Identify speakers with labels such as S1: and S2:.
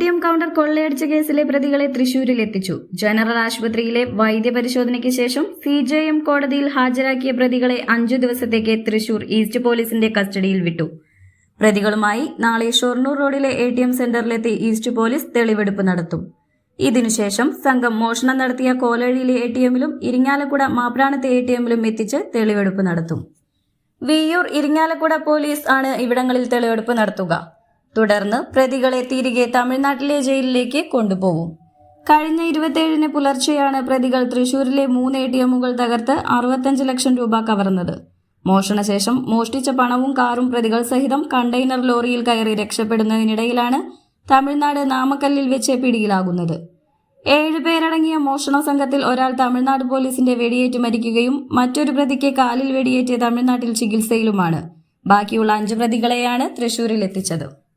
S1: T M counter കൊള്ളയടിച്ച കേസിലെ പ്രതികളെ തൃശൂരിൽ എത്തിച്ചു ജനറൽ ആശുപത്രിയിലെ വൈദ്യപരിശോധനയ്ക്ക് ശേഷം സി ജെ എം കോടതിയിൽ ഹാജരാക്കിയ പ്രതികളെ അഞ്ചു ദിവസത്തേക്ക് തൃശൂർ ഈസ്റ്റ് പോലീസിന്റെ കസ്റ്റഡിയിൽ വിട്ടു. പ്രതികളുമായി നാളെ ഷൊർണൂർ റോഡിലെ എ ടി എം സെന്ററിലെത്തി ഈസ്റ്റ് പോലീസ് തെളിവെടുപ്പ് നടത്തും. ഇതിനുശേഷം സംഘം മോഷണം നടത്തിയ കോലഴിയിലെ എ ടി എമ്മിലും ഇരിങ്ങാലക്കുട മാപ്രാണത്തെ എ ടി എമ്മിലും എത്തിച്ച് തെളിവെടുപ്പ് നടത്തും. വിയ്യൂർ ഇരിങ്ങാലക്കുട പോലീസ് ആണ് ഇവിടങ്ങളിൽ തെളിവെടുപ്പ് നടത്തുക. തുടർന്ന് പ്രതികളെ തിരികെ തമിഴ്നാട്ടിലെ ജയിലിലേക്ക് കൊണ്ടുപോകും. കഴിഞ്ഞ ഇരുപത്തിയേഴിന് പുലർച്ചെയാണ് പ്രതികൾ തൃശൂരിലെ മൂന്ന് എ ടി എമ്മുകൾ തകർത്ത് അറുപത്തഞ്ച് ലക്ഷം രൂപ കവർന്നത്. മോഷണശേഷം മോഷ്ടിച്ച പണവും കാറും പ്രതികൾ സഹിതം കണ്ടെയ്നർ ലോറിയിൽ കയറി രക്ഷപ്പെടുന്നതിനിടയിലാണ് തമിഴ്നാട് നാമക്കല്ലിൽ വെച്ച് പിടിയിലാകുന്നത്. ഏഴ് പേരടങ്ങിയ മോഷണ സംഘത്തിൽ ഒരാൾ തമിഴ്നാട് പോലീസിന്റെ വെടിയേറ്റ് മരിക്കുകയും മറ്റൊരു പ്രതിക്ക് കാലിൽ വെടിയേറ്റ് തമിഴ്നാട്ടിൽ ചികിത്സയിലുമാണ്. ബാക്കിയുള്ള അഞ്ച് പ്രതികളെയാണ് തൃശൂരിൽ എത്തിച്ചത്